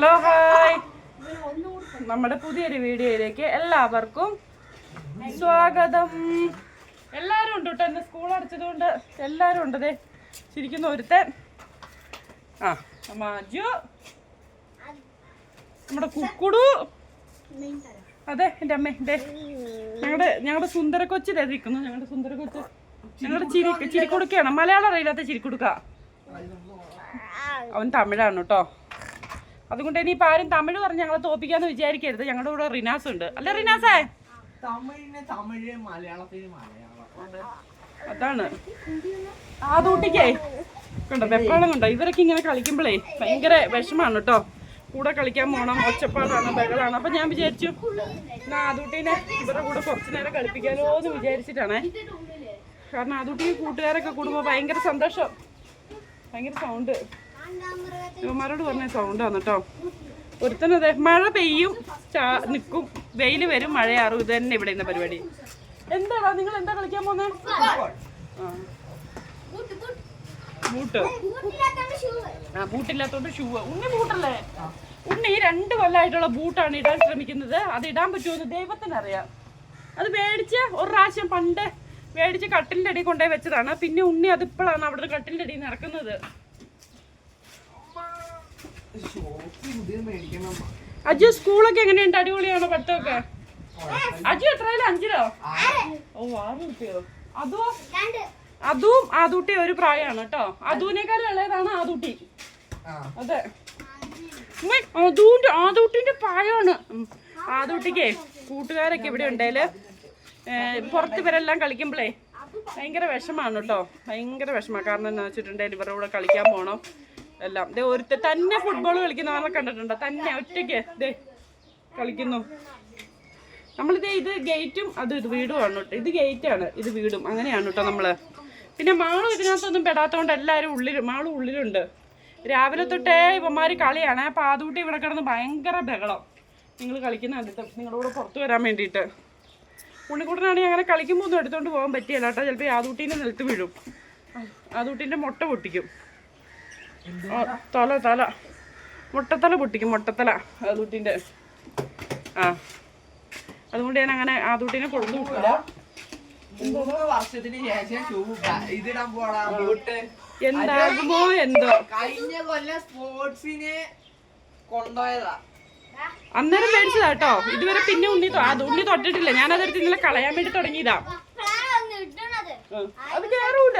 Hello hi. നമ്മുടെ പുതിയൊരു വീഡിയോയിലേക്ക് എല്ലാവർക്കും സ്വാഗതം. എല്ലാവരും ഉണ്ട് കേട്ടോ എന്നെ സ്കൂൾ അടച്ചതുകൊണ്ട് എല്ലാവരും ഉണ്ട് ദേ. ചിരിക്കുന്ന ഒരുത്തൻ. ആ മാജു നമ്മുടെ കുക്കുടു. അതെ എന്റെ അമ്മ ദേ. ഞങ്ങളുടെ ഞങ്ങളുടെ സുന്ദര കൊച്ചു ദേ നിൽക്കുന്നു ഞങ്ങളുടെ സുന്ദര കൊച്ച് ഞങ്ങളുടെ ചിരി ചിരിക്കുടുക്കയാണ് മലയാളം അറിയില്ലാത്ത ചിരിക്കുടുക്ക അവൻ തമിഴാണ് കേട്ടോ. അതുകൊണ്ട് ഇനിയിപ്പോൾ ആരും തമിഴ് പറഞ്ഞ് ഞങ്ങളെ തോപ്പിക്കാന്ന് വിചാരിക്കരുത്. ഞങ്ങളുടെ കൂടെ റിനാസ് ഉണ്ട് അല്ലേ റിനാസേ? തമിഴിന് തമിഴ് മലയാളത്തിന് മലയാളം. അതാണ്. ആദൂട്ടിക്കേ കണ്ടോ വെപ്പാളം കണ്ടോ? ഇവരൊക്കെ ഇങ്ങനെ കളിക്കുമ്പോഴേ ഭയങ്കര വിഷമാണ് കേട്ടോ. കൂടെ കളിക്കാൻ പോകണം ഒച്ചപ്പാടാണ് ബഹളാണ്. അപ്പൊ ഞാൻ വിചാരിച്ചു എന്നാ ആദൂട്ടീനെ ഇവരുടെ കൂടെ കുറച്ചു നേരം കളിപ്പിക്കാലോ എന്ന് വിചാരിച്ചിട്ടാണേ. കാരണം ആദൂട്ടി കൂട്ടുകാരൊക്കെ കൂടുമ്പോൾ ഭയങ്കര സന്തോഷം. ഭയങ്കര സൗണ്ട് ഇവന്മാരോട് പറഞ്ഞ സൗണ്ട് കേട്ടോ ഒരുത്തനതെ മഴ പെയ്യും ചാ നിൽക്കും വെയിൽ വരും മഴയാറും ഇത് തന്നെ ഇവിടെ ഇന്ന പരിപാടി. എന്താടാ നിങ്ങൾ എന്താ കളിക്കാൻ പോന്നെ? ബൂട്ടില്ലാത്തോണ്ട് ഷൂ. ഉണ്ണി ബൂട്ടല്ലേ? ഉണ്ണി രണ്ട് കൊല്ലമായിട്ടുള്ള ബൂട്ടാണ് ഇടാൻ ശ്രമിക്കുന്നത്. അത് ഇടാൻ പറ്റുമെന്ന് ദൈവത്തിനറിയാം. അത് മേടിച്ച് ഒരു പ്രാവശ്യം പണ്ട് മേടിച്ച് കട്ടിലിന്റെ അടി കൊണ്ടുപോയി വെച്ചതാണ്. പിന്നെ ഉണ്ണി അത് ഇപ്പോഴാണ് അവിടെ കട്ടിലിന്റെ അടി നടക്കുന്നത്. അജു സ്കൂളൊക്കെ എങ്ങനെയുണ്ട്? അടിപൊളിയാണോ പഠിത്തമൊക്കെ അജു എത്രയിലും അഞ്ചിലോ? ഓ അതോ ആദൂട്ടി ഒരു പ്രായമാണ് കേട്ടോ. അതുവിനേക്കാൾ ഇളയതാണ് ആദൂട്ടി അതെ. അതൂന്റെ ആദൂട്ടിന്റെ പ്രായമാണ്. ആദൂട്ടിക്കേ കൂട്ടുകാരൊക്കെ ഇവിടെ ഉണ്ടേൽ. പുറത്ത് ഇവരെല്ലാം കളിക്കുമ്പോഴേ ഭയങ്കര വിഷമാണ് കേട്ടോ. ഭയങ്കര വിഷമാണ്. കാരണം എന്താ വെച്ചിട്ടുണ്ടെങ്കിൽ ഇവരുടെ കൂടെ കളിക്കാൻ പോകണം എല്ലാം. ദേ ഒരുത്ത തന്നെ ഫുട്ബോൾ കളിക്കുന്ന കളിക്കുന്നവരെ കണ്ടിട്ടുണ്ടോ? തന്നെ ഒറ്റയ്ക്ക്. ദേ കളിക്കുന്നു. നമ്മളിതേ ഇത് ഗേറ്റും അത് ഇത് വീടുമാണ് കേട്ടോ. ഇത് ഗേറ്റാണ് ഇത് വീടും. അങ്ങനെയാണ് കേട്ടോ നമ്മൾ. പിന്നെ മാളും ഇതിനകത്തൊന്നും പെടാത്തതുകൊണ്ട് എല്ലാരും ഉള്ളിൽ മാളും ഉള്ളിലുണ്ട്. രാവിലെ തൊട്ടേ ഇവന്മാർ കളിയാണ്. അപ്പം ആദ്യൂട്ടി ഇവിടെ കിടന്ന് ഭയങ്കര ബഹളം. നിങ്ങൾ കളിക്കുന്ന കണ്ടിട്ട് നിങ്ങളോട് പുറത്തു വരാൻ വേണ്ടിയിട്ട്. ഉണ്ണിക്കുട്ടനാണെങ്കിൽ അങ്ങനെ കളിക്കുമ്പോൾ ഒന്നും എടുത്തോണ്ട് പോകാൻ പറ്റിയല്ല കേട്ടോ. ചിലപ്പോൾ ആദൂട്ടീനെ നിലത്ത് വീഴും. ആദൂട്ടീന്റെ മുട്ട പൊട്ടിക്കും. തല തല. മുട്ടത്തല പൊട്ടിക്കും മുട്ടത്തല. ആദൂട്ടീന്റെ. ആ. അതുകൊണ്ട് ഞാൻ അങ്ങനെ ആദൂട്ടിനെ കൊടുത്തു വിട്ടില്ല വർഷത്തിന് ശേഷം ഇതിടാൻ പോടാ എന്താകുമോ എന്തോ. കഴിഞ്ഞ കൊല്ലം സ്പോർട്സിന് കൊണ്ടുപോയതാ. അന്നേരം മേടിച്ചതാ കേട്ടോ. ഇതുവരെ പിന്നെ ഉണ്ണി തൊ- അത് ഉണ്ണി തൊട്ടിട്ടില്ല. ഞാൻ അതെടുത്ത് ഇന്നലെ കളയാൻ വേണ്ടി തുടങ്ങിയതാ. അത് കേറൂല.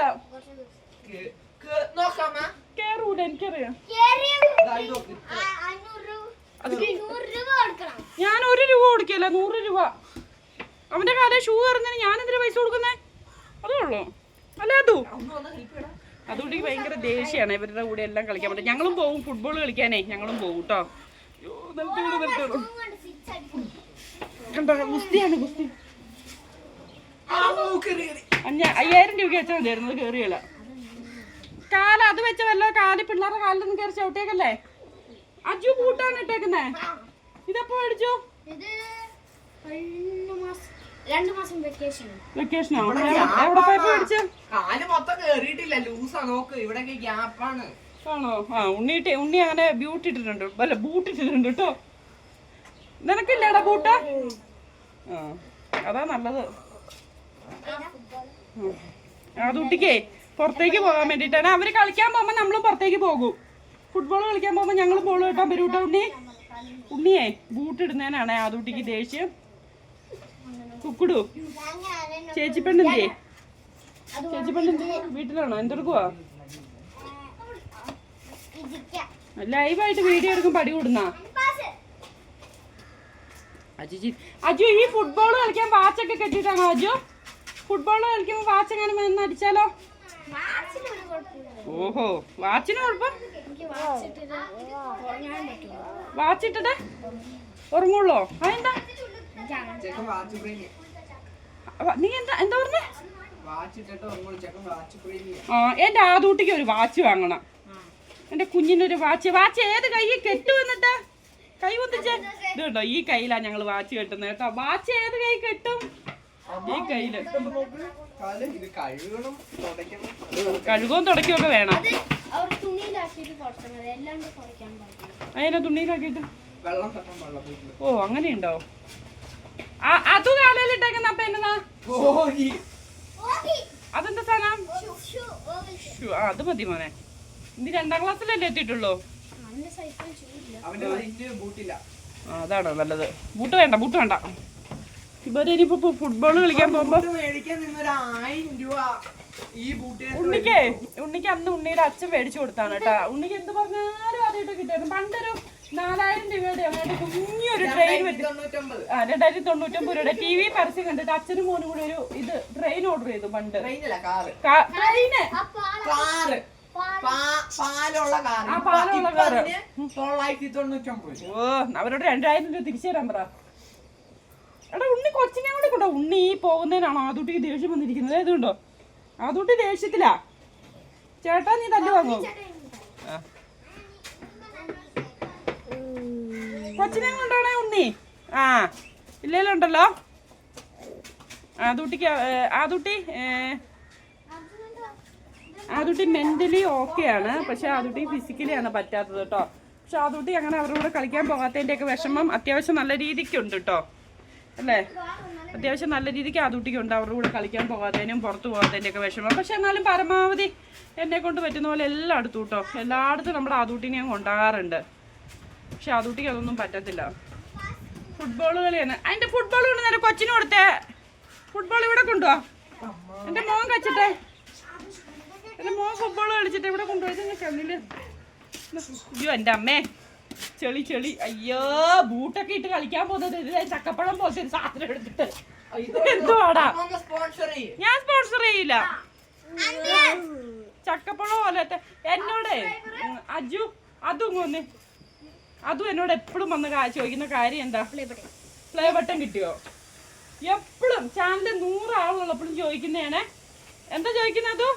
നോക്കാമ കേറൂല എനിക്കറിയാം. അത് ഞാൻ ഒരു രൂപ കൊടുക്കല്ല നൂറ് രൂപ. അവന്റെ കാലം ഷൂ എറിഞ്ഞതിന് ഞാൻ എന്തിനാ പൈസ കൊടുക്കുന്നേ? അതേ ഉള്ളൂ. അല്ലേ അതു? ഒന്ന് വന്ന് help അതുകൊണ്ട് ഭയങ്കര ദേഷ്യമാണ് ഇവരുടെ കൂടെ എല്ലാം കളിക്കാൻ പറ്റും ഞങ്ങളും പോകും ഫുട്ബോൾ കളിക്കാനേ. ഞങ്ങളും പോകും കേട്ടോ. കണ്ടോ ഗുസ്തിയാണ് ഗുസ്തി. അയ്യായിരം രൂപ വെച്ചാൽ മതിയായിരുന്നു കയറിയല്ല കാല അത് വെച്ച വല്ല കാൽ പിള്ളേരുടെ കാലിലൊന്നും കയറി ചവിട്ടേക്കല്ലേ അജു കൂട്ടാണ് ഇട്ടേക്കുന്നേ. ഇതെപ്പോ മേടിച്ചു? രണ്ടു മാസം വെക്കേഷൻ വെക്കേഷനോ എവിടെ പോയപ്പോ മേടിച്ച? കാൽ മൊത്തം കേറിയിട്ടില്ല ലൂസാ നോക്ക്. ഗ്യാപ്പാണ് ആണോ. ആ ഉണ്ണിട്ട് ഉണ്ണി അങ്ങനെ ബ്യൂട്ടി ഇട്ടിട്ടുണ്ട്. അല്ല ബൂട്ട് ഇട്ടിട്ടുണ്ട് കേട്ടോ നിനക്കില്ലേടാ ബൂട്ട് ആ അതാ നല്ലത്. ആ കുട്ടിക്കേ പുറത്തേക്ക് പോകാൻ വേണ്ടിയിട്ടാണ്. അവർ കളിക്കാൻ പോകുമ്പോൾ നമ്മളും പുറത്തേക്ക് പോകും. ഫുട്ബോൾ കളിക്കാൻ പോകുമ്പോൾ ഞങ്ങൾ ബോൾ കിട്ടാൻ വരും കേട്ടോ ഉണ്ണി. ഉണ്ണിയേ ബൂട്ട് ഇടുന്നതിനാണ് ആ കുട്ടിക്ക് ദേഷ്യം. കുക്കുടു. ചേച്ചി പെണ്ണിന്റെ ചേച്ചി പെണ്ണിന്റെ വീട്ടിലാണോ എന്തെടുക്കുവാ ലൈവായിട്ട് വീഡിയോ എടുക്കും പടി കൂടുന്ന? അജു അജു ഈ ഫുട്ബോൾ കളിക്കാൻ വാച്ചൊക്കെ കെട്ടിട്ടാണോ അജു? ഫുട്ബോൾ കളിക്കുമ്പോൾ വാച്ച് എങ്ങനെ അടിച്ചാലോ? ഓഹോ വാച്ചിന് കുഴപ്പം? വാച്ചിട്ടിട്ട് ഉറങ്ങുള്ളോ? അതെന്താ? നീ എന്താ എന്താ പറഞ്ഞേ? ആ എന്റെ ആദൂട്ടിക്ക് ഒരു വാച്ച് വാങ്ങണം. എന്റെ കുഞ്ഞിനൊരു വാച്ച്. വാച്ച് ഏത് കൈ കെട്ടു എന്നിട്ട്? കൈ പൊന്തിച്ചേ? ഇത് കേട്ടോ ഈ കയ്യിലാ ഞങ്ങൾ വാച്ച് കെട്ടുന്നത്. കേട്ടോ വാച്ച് ഏത് കൈ കെട്ടും? ഈ കയ്യിൽ. കാൽ ഇത് കഴുകണം തുടയ്ക്കണം. കഴുകവും തുടയ്ക്കുകയൊക്കെ വേണം. അതിനെ തുണിയിലാക്കിയിട്ട് വെള്ളം തട്ടാൻ വെള്ളത്തിൽ ഓ അങ്ങനെയുണ്ടോ? ആ അത് കാലയിലിട്ടേക്കുന്ന അപ്പൊ എന്നതാ? അതെന്താ സാധനം ആ അത് മതി മോനെ. ഇനി രണ്ടാം ക്ലാസ്സിലല്ലേ എത്തിയിട്ടുള്ളൂ? അതാണ് നല്ലത്. ബൂട്ട് വേണ്ട ബൂട്ട് വേണ്ട. ഇവർ ഇനിയിപ്പോ ഫുട്ബോൾ കളിക്കാൻ പോകുമ്പോ ഉണ്ണിക്കേ ഉണ്ണിക്ക് അന്ന് ഉണ്ണിയുടെ അച്ഛൻ മേടിച്ചു കൊടുത്താണ് കേട്ടാ. ഉണ്ണിക്ക് എന്ത് പറഞ്ഞാലും ആദ്യമായിട്ട് കിട്ടിയായിരുന്നു പണ്ടൊരു നാലായിരം രൂപയുടെ അങ്ങോട്ട് കുഞ്ഞൊരു ട്രെയിൻ ആ രണ്ടായിരത്തി തൊണ്ണൂറ്റൊമ്പത് രൂപയുടെ ടി വി പരസ്യം കണ്ടിട്ട് അച്ഛനും മോനും കൂടി ഒരു ഇത് ട്രെയിൻ ഓർഡർ ചെയ്തു പണ്ട്. ട്രെയിന് പാലുള്ള കാറ്. ആ, പാലുള്ള ഇപ്പൊ കാറ്. അതിന് തൊള്ളായിരത്തി തൊണ്ണൂറ്റൊമ്പത് ഓ അവരോട് രണ്ടായിരം രൂപ തിരിച്ചു തരാൻ പറ. എടാ ഉണ്ണി കൊച്ചിനെ കൂടെ കൊണ്ടോ. ഉണ്ണി പോകുന്നതിനാണോ ആദൂട്ടിക്ക് ദേഷ്യം വന്നിരിക്കുന്നത്? ഇതുണ്ടോ ആദൂട്ടി ദേഷ്യത്തിലാ. ചേട്ടാ നീ തല്ലു വാങ്ങോ? കൊച്ചിനെ കൊണ്ടാണേ ഉണ്ണി? ആ ഇല്ലല്ലോ ഉണ്ടല്ലോ. ആദൂട്ടിക്ക് ആദൂട്ടി മെന്റലി ആദൂട്ടി മെന്റലി ഓക്കെയാണ് പക്ഷെ ആദൂട്ടി ഫിസിക്കലി ആണ് പറ്റാത്തത് കേട്ടോ. പക്ഷെ ആദൂട്ടി അങ്ങനെ അവരുടെ കൂടെ കളിക്കാൻ പോകാത്തതിന്റെ ഒക്കെ വിഷമം അത്യാവശ്യം നല്ല രീതിക്കുണ്ട് കേട്ടോ. അല്ലേ? അത്യാവശ്യം നല്ല രീതിക്ക് ആദൂട്ടിക്കുണ്ട് അവരുടെ കൂടെ കളിക്കാൻ പോകാത്തതിനും പുറത്തു പോകാത്തതിന്റെ ഒക്കെ വിഷമം. പക്ഷെ എന്നാലും പരമാവധി എന്നെ കൊണ്ട് പറ്റുന്ന പോലെ എല്ലായിടത്തും കേട്ടോ എല്ലായിടത്തും നമ്മുടെ ആദൂട്ടിനെ ഞാൻ കൊണ്ടാകാറുണ്ട് പക്ഷെ ആദൂട്ടിക്ക് അതൊന്നും പറ്റത്തില്ല. ഫുട്ബോൾ കളിയാണ്. അതിന്റെ ഫുട്ബോൾ കൊണ്ട് നേരെ കൊച്ചിന് കൊടുത്തേ. ഫുട്ബോൾ ഇവിടെ കൊണ്ടുപോവാ എന്റെ മോൻ കച്ചിട്ടെ എന്റെ മോൻ ഫുട്ബോൾ കളിച്ചിട്ട്. ഇവിടെ കൊണ്ടുപോയി. കണ്ണിൽ. അയ്യോ എന്റെ അമ്മേ. ചെളി ചെളി. അയ്യോ ബൂട്ടൊക്കെ ഇട്ട് കളിക്കാൻ പോകുന്നത് ഇതിലെ ചക്കപ്പഴം പോലത്തെ ഒരു സാധനം എടുത്തിട്ട്. എന്തുവാടാ? സ്പോൺസർ ചെയ്യും. ഞാൻ സ്പോൺസർ ചെയ്യില്ല. ചക്കപ്പഴം പോലത്തെ എന്നോട് അജു അതും കൊന്ന് അതും എന്നോട് എപ്പോഴും വന്ന് കാ- ചോദിക്കുന്ന കാര്യം എന്താ? പ്ലേ ബട്ടൺ കിട്ടിയോ? എപ്പോഴും ചാനലിൽ നൂറ് ആളുള്ളപ്പോഴും ചോദിക്കുന്നതാണ്. എന്താ ചോദിക്കുന്നത് അതു?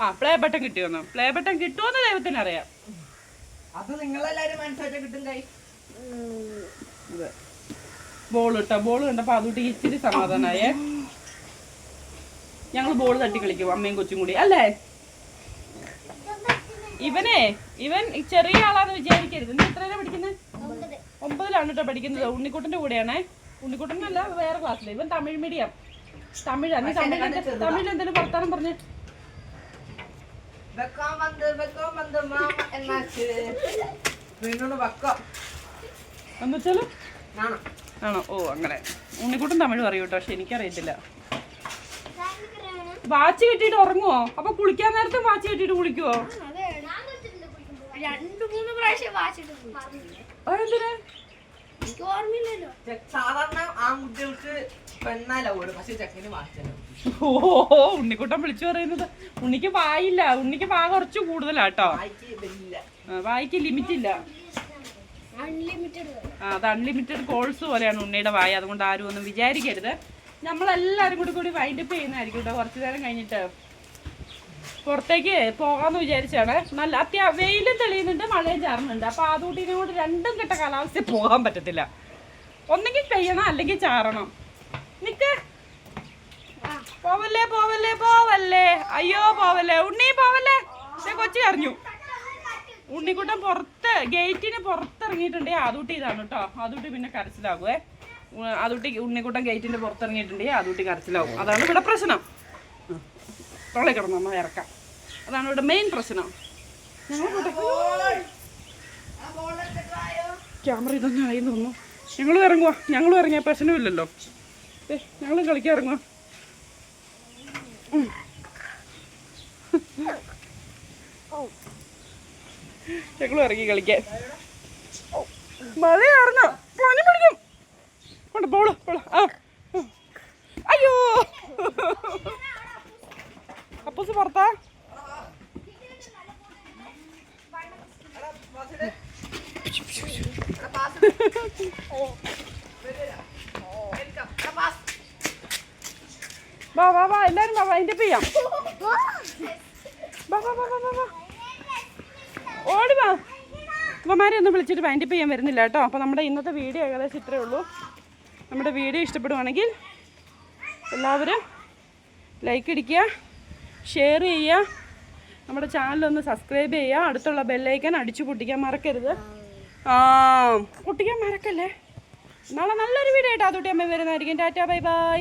ആ പ്ലേ ബട്ടൺ കിട്ടിയോന്നോ. പ്ലേ ബട്ടൺ കിട്ടുമോന്ന് ദൈവത്തിന് അറിയാം അത് നിങ്ങളെല്ലാരും മനസ്സിലാക്കി കിട്ടും കൈ. ബോൾ ഇട്ടോ? ബോൾ കണ്ടപ്പോ അതുകൊണ്ട് ഇച്ചിരി സമാധാനായേ. ഞങ്ങൾ ബോൾ തട്ടി കളിക്കും അമ്മയും കൊച്ചും കൂടി. അല്ലേ? ഇവനെ ഇവൻ ചെറിയ ആളാന്ന് വിചാരിക്കരുത്. നീ എത്രയാണ് പഠിക്കുന്നത് ഒമ്പതിലാണ് കേട്ടോ പഠിക്കുന്നത്. ഉണ്ണിക്കുട്ടന്റെ കൂടെയാണേ. ഉണ്ണിക്കുട്ടനല്ല വേറെ ക്ലാസ്സിലെ ഇവൻ തമിഴ് മീഡിയം തമിഴ്. നീ തമിഴ് എന്തെങ്കിലും വർത്താനം പറഞ്ഞ് വന്ന് വെക്കാൻ വന്ന് മാമ എന്നാച്ച്. നിന്നോട് വെക്കാം. എന്നുവെച്ചാലും നാണം. ആണോ? ഓ അങ്ങനെ. ഉണ്ണിക്കുട്ടൻ തമിഴ് പറയൂ കേട്ടോ പക്ഷെ എനിക്കറിയത്തില്ല. വാച്ച് കെട്ടിയിട്ട് ഉറങ്ങുവോ? അപ്പൊ കുളിക്കാൻ നേരത്തെ വാച്ച് കെട്ടിയിട്ട് കുളിക്കുവോ? രണ്ടു മൂന്ന് പ്രാവശ്യം വാച്ചിട്ട് അതെന്തിനാ? എനിക്ക് ഓർമ്മയില്ലല്ലോ. സാധാരണ ആൺകുട്ടികൾക്ക് പെണ്ണാല ഓടും പക്ഷെ ചെക്കന് വാച്ചല്ലോ. ഓ ഉണ്ണിക്കുട്ടൻ വിളിച്ചു പറയുന്നത്. ഉണ്ണിക്ക് വായില്ല. ഉണ്ണിക്ക് വാ കുറച്ച് കൂടുതലാട്ടോ. വായിക്ക് ലിമിറ്റ് ഇല്ല. ആ, അത് അൺലിമിറ്റഡ് കോഴ്സ് പോലെയാണ് ഉണ്ണിയുടെ വായ. അതുകൊണ്ട് ആരും ഒന്നും വിചാരിക്കരുത്. നമ്മളെല്ലാവരും കൂടി കൂടി വൈൻഡപ്പ് ചെയ്യുന്നതായിരിക്കും കേട്ടോ കുറച്ച് നേരം കഴിഞ്ഞിട്ട് പുറത്തേക്ക് പോകാമെന്ന് വിചാരിച്ചാണ്. നല്ല അത്യാ വെയിലും തെളിയുന്നുണ്ട് മഴയും ചാറുന്നുണ്ട്. അപ്പോൾ അതുകൂട്ടിനെ കൊണ്ട് രണ്ടും കെട്ട കാലാവസ്ഥ പോകാൻ പറ്റത്തില്ല. ഒന്നെങ്കിൽ പെയ്യണം അല്ലെങ്കിൽ ചാറണം. നിക്ക് പോവല്ലേ പോവല്ലേ പോവല്ലേ. അയ്യോ പോവല്ലേ. ഉണ്ണി പോവല്ലേ. പക്ഷെ കൊച്ചു അറിഞ്ഞു ഉണ്ണിക്കുട്ടൻ പുറത്ത് ഗേറ്റിന് പുറത്തിറങ്ങിയിട്ടുണ്ടെങ്കിൽ അതുട്ടി ഇതാണ് കേട്ടോ. അതുട്ടി പിന്നെ കരച്ചിലാകുവേ. അതുട്ടി ഉണ്ണിക്കുട്ടൻ ഗേറ്റിന്റെ പുറത്തിറങ്ങിയിട്ടുണ്ടെങ്കിൽ അതുട്ടി കരച്ചിലാവും അതാണ് ഇവിടെ പ്രശ്നം. തൊള്ളി കിടന്നു നമ്മൾ ഇറക്കാം അതാണ് ഇവിടെ മെയിൻ പ്രശ്നം. ക്യാമറ ഇതൊന്നും ആയി തോന്നുന്നു ഞങ്ങളും ഇറങ്ങുക ഞങ്ങളും ഇറങ്ങിയ പ്രശ്നമില്ലല്ലോ. ഞങ്ങളും കളിക്കാൻ ഇറങ്ങുക ഞങ്ങളും ഇറങ്ങി കളിക്കാൻ. മഴയാർന്നു പനി പിടിക്കും. കൊണ്ട് പോൾ പോൾ. ആ. അയ്യോ. അപ്പൂസ് പുറത്താ? വാ വാ വാ എല്ലാരും വാ വൈൻഡപ്പ് ചെയ്യാം. വാ. വാ വാ വാ വാ വാ ഓടി വാ. അമ്മമാരെ ഒന്നും വിളിച്ചിട്ട് വൈൻഡപ്പ് ചെയ്യാൻ വരുന്നില്ല കേട്ടോ. അപ്പോൾ നമ്മുടെ ഇന്നത്തെ വീഡിയോ ഏകദേശം ഇത്രയേ ഉള്ളൂ. നമ്മുടെ വീഡിയോ ഇഷ്ടപ്പെടുവാണെങ്കിൽ എല്ലാവരും ലൈക്ക് അടിക്കുക ഷെയർ ചെയ്യുക. നമ്മുടെ ചാനലൊന്ന് സബ്സ്ക്രൈബ് ചെയ്യുക. അടുത്തുള്ള ബെല്ലൈക്കൻ അടിച്ചു പൊട്ടിക്കാൻ മറക്കരുത്. ആ പൊട്ടിക്കാൻ മറക്കല്ലേ? നാളെ നല്ലൊരു വീഡിയോ ആയിട്ട് അതുകൂട്ടി അമ്മ വരുന്നതായിരിക്കും. Tata bye bye.